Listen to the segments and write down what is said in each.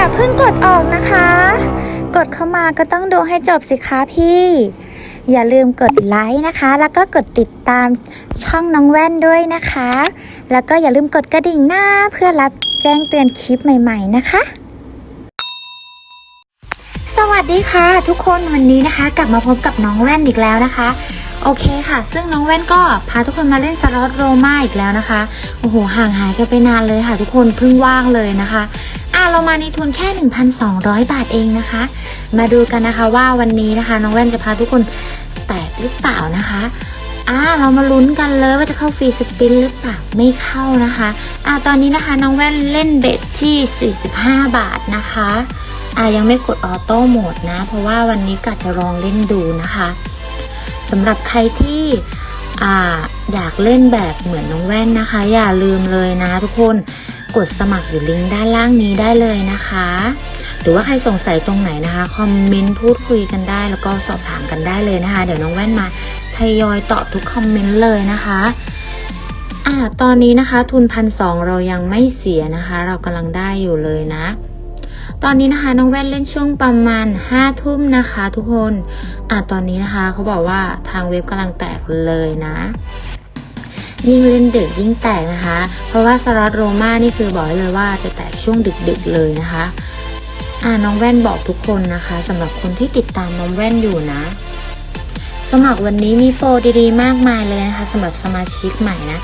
อย่าเพิ่งกดออกนะคะ กดเข้ามาก็ต้องดูให้จบสิคะพี่ อย่าลืมกดไลค์นะคะ แล้วก็กดติดตามช่องน้องแว่นด้วยนะคะ แล้วก็อย่าลืมกดกระดิ่งหน้าเพื่อรับแจ้งเตือนคลิปใหม่ ๆ นะคะ สวัสดีค่ะ ทุกคนวันนี้นะคะ กลับมาพบกับน้องแว่นอีกแล้วนะคะโอเคค่ะ ซึ่งน้องแว่นก็พาทุกคนมาเล่นสล็อตโรมาอีกแล้วนะคะ โอ้โห ห่างหายกันไปนานเลยค่ะ ทุกคนเพิ่งว่างเลยนะคะ อะเรามาในทุนแค่ 1,200 บาทเองนะคะ มาดูกันนะคะว่าวันนี้นะคะ น้องแว่นจะพาทุกคนแตกหรือเปล่านะคะอ่าเรามาลุ้นกันเลยว่าจะเข้าฟรีสปินหรือเปล่าไม่เข้านะคะอ่าตอนนี้นะคะน้องแว่นเล่นเบ็ดที่ 45 บาทนะคะอ่ายังไม่กดออโต้โหมดนะ เพราะว่าวันนี้กะจะลองเล่นดูนะคะสำหรับใครที่อ่าอยากเล่นแบบเหมือนน้องแว่นนะคะ อย่าลืมเลยนะทุกคน กดสมัครอยู่ลิงก์ด้านล่างนี้ได้เลยนะคะ หรือว่าใครสงสัยตรงไหนนะคะคอมเมนต์พูดคุยกันได้ แล้วก็สอบถามกันได้เลยนะคะ เดี๋ยวน้องแว่นมาทยอยตอบทุกคอมเมนต์เลยนะคะอ่าตอนนี้นะคะ ทุนพันสองเรายังไม่เสียนะคะ เรากำลังได้อยู่เลยนะ ตอนนี้นะคะน้องแว่นเล่นช่วงประมาณห้าทุ่มนะคะ ทุกคนอ่าตอนนี้นะคะเขาบอกว่าทางเว็บกำลังแตกเลยนะ ยิ่งเล่นดึกยิ่งแตกนะคะ เพราะว่าสล็อตโรม่านี่คือบอกเลยว่าจะแตกช่วงดึกๆเลยนะคะอ่าน้องแว่นบอกทุกคนนะคะสำหรับคนที่ติดตามน้องแว่นอยู่นะสมัครวันนี้มีโปรดีๆมากมายเลยนะคะสำหรับสมาชิกใหม่นะ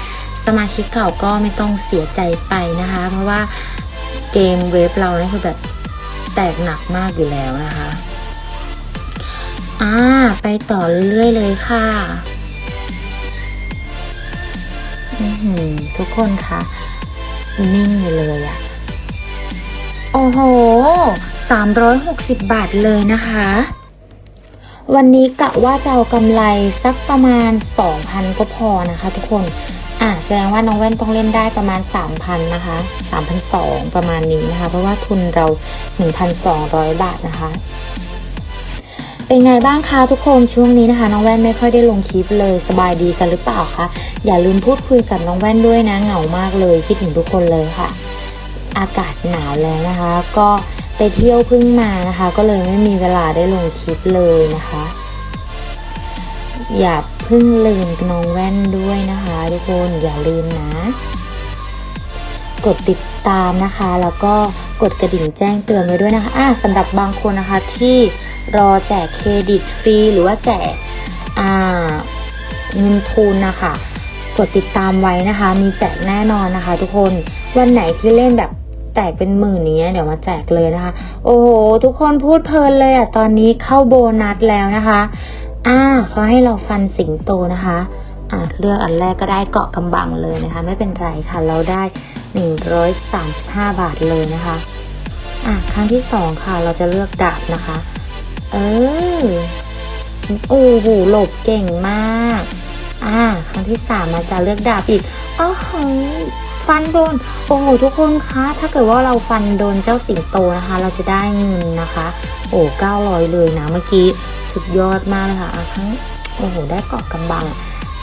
สมาชิกเก่าก็ไม่ต้องเสียใจไปนะคะ เพราะว่าเกมเว็บเราเนี่ยคือแบบแตกหนักมากอยู่แล้วนะคะอ่าไปต่อเรื่อยๆเลยค่ะ ทุกคนคะนิ่งอยู่เลยอะโอ้โหสามร้อยหกสิบบาทเลยนะคะ วันนี้กะว่าจะเอากำไรสักประมาณสองพันก็พอนะคะทุกคน อะแสดงว่าน้องแว่นต้องเล่นได้ประมาณสามพันนะคะสามพันสองประมาณนี้นะคะ เพราะว่าทุนเราหนึ่งพันสองร้อยบาทนะคะ เป็นไงบ้างคะทุกคนช่วงนี้นะคะน้องแว่นไม่ค่อยได้ลงคลิปเลยสบายดีกันหรือเปล่าคะอย่าลืมพูดคุยกับน้องแว่นด้วยนะเหงามากเลยคิดถึงทุกคนเลยค่ะ อากาศหนาวแล้วนะคะ ก็ไปเที่ยวเพิ่งมานะคะ ก็เลยไม่มีเวลาได้ลงคลิปเลยนะคะ อย่าเพิ่งลืมน้องแว่นด้วยนะคะ ทุกคนอย่าลืมนะ กดติดตามนะคะ แล้วก็กดกระดิ่งแจ้งเตือนไว้ด้วยนะคะอะสำหรับบางคนนะคะที่รอแจกเครดิตฟรีหรือว่าแจกเงินทุนนะคะ กดติดตามไว้นะคะ มีแจกแน่นอนนะคะ ทุกคนวันไหนที่เล่นแบบแตกเป็นหมื่นอย่างเงี้ยเดี๋ยวมาแจกเลยนะคะ โอ้โหทุกคนพูดเพลินเลยอะตอนนี้เข้าโบนัสแล้วนะคะ อ่าเขาให้เราฟันสิงโตนะคะ อ่าเลือกอันแรกก็ได้เกาะกำบังเลยนะคะ ไม่เป็นไรค่ะเราได้หนึ่งร้อยสามสิบห้าบาทเลยนะคะอะครั้งที่สองค่ะเราจะเลือกดาบนะคะ เออโอ้โหหลบเก่งมากอ่าครั้งที่สามมาจะเลือกดาบอีกโอ้โหฟันโดนโอ้โหทุกคนคะถ้าเกิดว่าเราฟันโดนเจ้าสิงโตนะคะ เราจะได้เงินนะคะ โอ้เก้าร้อยเลยนะเมื่อกี้สุดยอดมากเลยค่ะอะทั้งโอ้โหได้เกาะกำบัง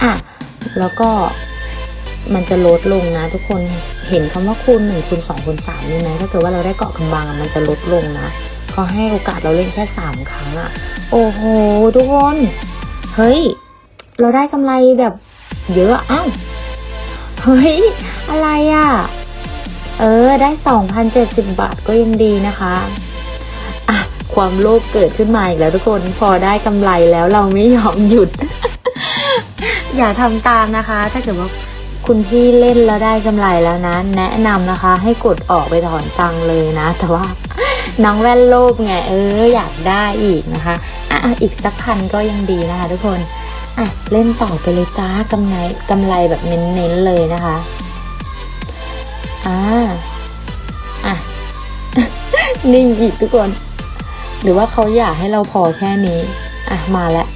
อะแล้วก็มันจะลดลงนะ ทุกคนเห็นคำว่าคูณหนึ่งคูณสองคูณสามนี่ไหมถ้าเกิดว่าเราได้เกาะกำบังมันจะลดลงนะเขาให้โอกาสเราเล่นแค่สามครั้งอะโอ้โห ทุกคน เฮ้ย เราได้กำไรแบบเยอะอ้าวเฮ้ย อะไรอะเออ ได้สองพันเจ็ดสิบบาทก็ยังดีนะคะอะความโลภเกิดขึ้นมาอีกแล้วทุกคนพอได้กำไรแล้วเราไม่ยอมหยุด อย่าทำตามนะคะ ถ้าเกิดว่าคุณพี่เล่นแล้วได้กำไรแล้วนะ แนะนำนะคะ ให้กดออกไปถอนตังค์เลยนะ แต่ว่าน้องแว่นโลภไงเอออยากได้อีกนะคะอะอีกสักพันก็ยังดีนะคะ ทุกคนอะเล่นต่อไปเลยจ้ากำไรกำไรแบบเน้นๆเลยนะคะอ่าอะนิ่งอีกทุกคน หรือว่าเขาอยากให้เราพอแค่นี้ อะมาแล้ว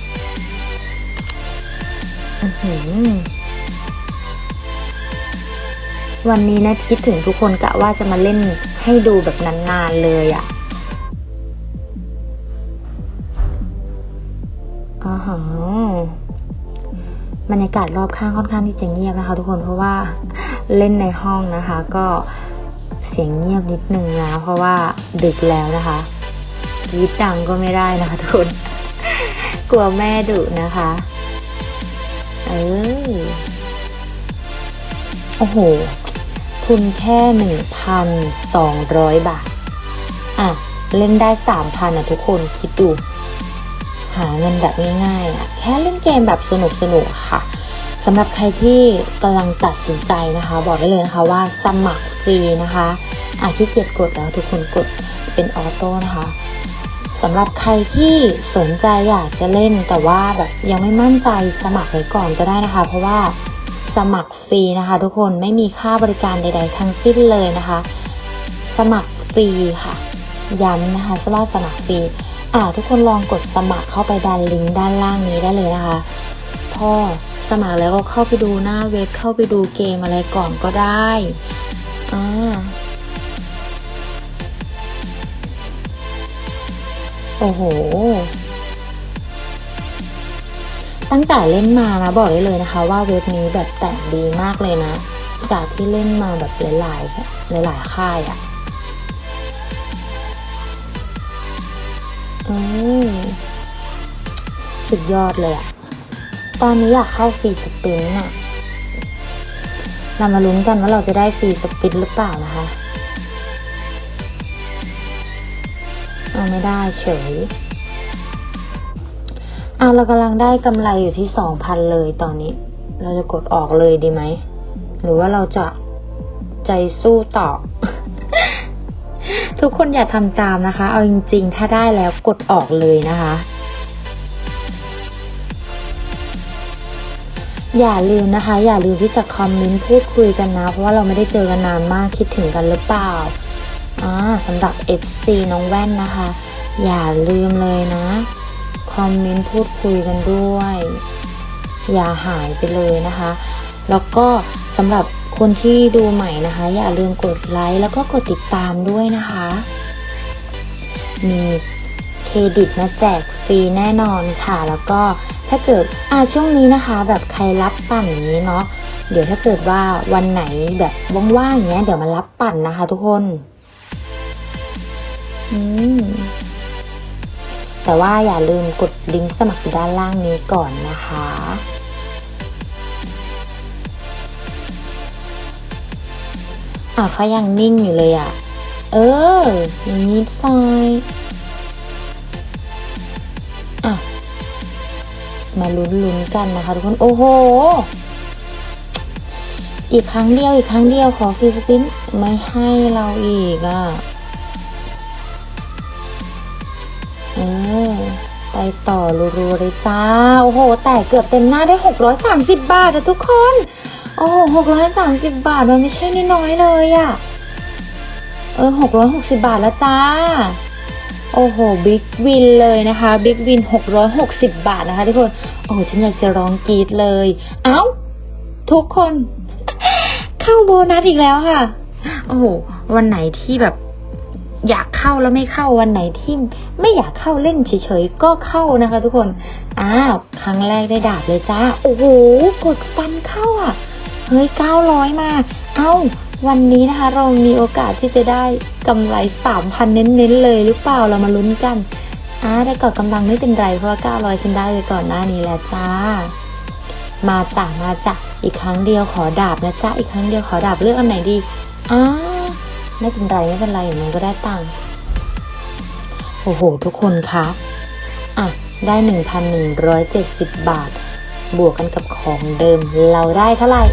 วันนี้นะคิดถึงทุกคนกะว่าจะมาเล่นให้ดูแบบนานๆเลยอะ่ะอ๋อฮะบรรยากาศรอบข้างค่อนข้างที่จะเงียบนะคะ ทุกคนเพราะว่าเล่นในห้องนะคะ ก็เสียงเงียบนิดนึงนะเพราะว่าดึกแล้วนะคะกรีดดังก็ไม่ได้นะคะทุกคน กลัวแม่ดุนะคะ เออ โอ้โห ทุนแค่หนึ่งพันสองร้อยบาท อะ เล่นได้สามพันอะทุกคนคิดดู หาเงินแบบง่ายๆอะ แค่เล่นเกมแบบสนุกๆค่ะสำหรับใครที่กำลังตัดสินใจนะคะ บอกได้เลยนะคะว่าสมัครฟรีนะคะอะที่เกียจกดแล้วทุกคนกดเป็นออโต้นะคะ สำหรับใครที่สนใจอยากจะเล่นแต่ว่าแบบยังไม่มั่นใจสมัครไว้ก่อนก็ได้นะคะ เพราะว่าสมัครฟรีนะคะ ทุกคนไม่มีค่าบริการใด ๆ ทั้งสิ้นเลยนะคะ สมัครฟรีค่ะ ย้ำนะคะว่าสมัครฟรีอ่าทุกคนลองกดสมัครเข้าไปดันลิงก์ด้านล่างนี้ได้เลยนะคะ พอสมัครแล้วก็เข้าไปดูหน้าเว็บเข้าไปดูเกมอะไรก่อนก็ได้อ่า โอ้โห ตั้งแต่เล่นมานะบอกได้เลยนะคะ ว่าเว็บนี้แบบแต่งดีมากเลยนะ จากที่เล่นมาแบบหลายๆหลายๆค่ายอะอืมสุดยอดเลยอะตอนนี้อยากเข้าฟรีสปินอะเรามาลุ้นกันว่าเราจะได้ฟรีสปินหรือเปล่านะคะ เอาไม่ได้เฉยเอาเรากำลังได้กำไรอยู่ที่สองพันเลยตอนนี้ เราจะกดออกเลยดีไหม หรือว่าเราจะใจสู้ต่อ ทุกคนอย่าทำตามนะคะ เอาจริงๆ ถ้าได้แล้วกดออกเลยนะคะ อย่าลืมนะคะ อย่าลืมที่จะคอมเมนต์พูดคุยกันนะ เพราะว่าเราไม่ได้เจอกันนานมากคิดถึงกันหรือเปล่า อ่าสำหรับ FC น้องแว่นนะคะ อย่าลืมเลยนะ คอมเมนต์พูดคุยกันด้วย อย่าหายไปเลยนะคะ แล้วก็สำหรับคนที่ดูใหม่นะคะ อย่าลืมกดไลค์แล้วก็กดติดตามด้วยนะคะ มีเครดิตมาแจกฟรีแน่นอนค่ะ แล้วก็ถ้าเกิดอ่าช่วงนี้นะคะ แบบใครรับปั่นอย่างนี้เนาะเดี๋ยวถ้าเกิดว่าวันไหนแบบว่างๆอย่างเงี้ยเดี๋ยวมารับปั่นนะคะทุกคน แต่ว่าอย่าลืมกดลิงก์สมัครด้านล่างนี้ก่อนนะคะ อะเขายังนิ่งอยู่เลยอะ เออ อย่างนี้ซอยอะ มาลุ้นลุ้นกันนะคะทุกคน โอ้โห อีกครั้งเดียวอีกครั้งเดียวขอฟรีสปินไม่ให้เราอีกอะ ไปต่อรัวๆเลยจ้า โอ้โห แต่เกือบเต็มหน้าได้หกร้อยสามสิบบาทอะทุกคน โอ้หกร้อยสามสิบบาทมันไม่ใช่น้อยๆเลยอะเออหกร้อยหกสิบาทแล้วจ้า โอ้โห บิ๊กวินเลยนะคะ บิ๊กวินหกร้อยหกสิบบาทนะคะทุกคน โอ้ฉันอยากจะร้องกรี๊ดเลย เอ้า ทุกคน เข้าโบนัสอีกแล้วค่ะ โอ้โห วันไหนที่แบบ อยากเข้าแล้วไม่เข้าวันไหนที่ไม่อยากเข้าเล่นเฉยๆก็เข้านะคะ ทุกคนอ้าวครั้งแรกได้ดาบเลยจ้าโอ้โหกดฟันเข้าอะเฮ้ยเก้าร้อยมา เอ้า วันนี้นะคะเรามีโอกาสที่จะได้กำไรสามพันเน้นๆเลยหรือเปล่าเรามาลุ้นกันอ่าได้ก่อกำลังไม่เป็นไรเพราะว่าเก้าร้อยฉันได้ไปก่อนหน้านี้แล้วจ้า มาจ้ะมาจ้ะอีกครั้งเดียวขอดาบนะจ๊ะอีกครั้งเดียวขอดาบเลือกอันไหนดีอ้า ไม่เป็นไรไม่เป็นไรอย่างนั้ก็ได้ตังค์โอ้โห ทุกคนคะอะ ได้หนึ่งพันหนึ่งร้อยเจ็ดสิบบาท บวกกันกับของเดิม เราได้เท่าไหร่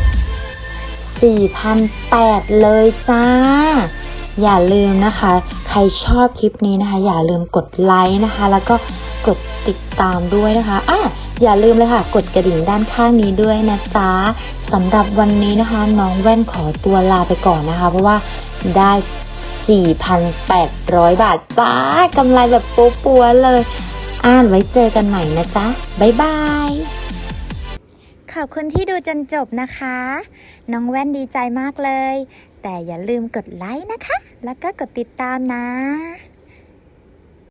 สี่พันแปดเลยจ้า อย่าลืมนะคะ ใครชอบคลิปนี้นะคะ อย่าลืมกดไลค์นะคะ แล้วก็กดติดตามด้วยนะคะอะอย่าลืมเลยค่ะ กดกระดิ่งด้านข้างนี้ด้วยนะจ๊ะสำหรับวันนี้นะคะ น้องแว่นขอตัวลาไปก่อนนะคะ เพราะว่า ได้ 4,800 บาทจ้ากำไรแบบปัวๆเลย อ่านไว้เจอกันใหม่นะจ๊ะ บ๊ายบาย ขอบคุณที่ดูจนจบนะคะ น้องแว่นดีใจมากเลย แต่อย่าลืมกดไลค์นะคะ แล้วก็กดติดตามนะ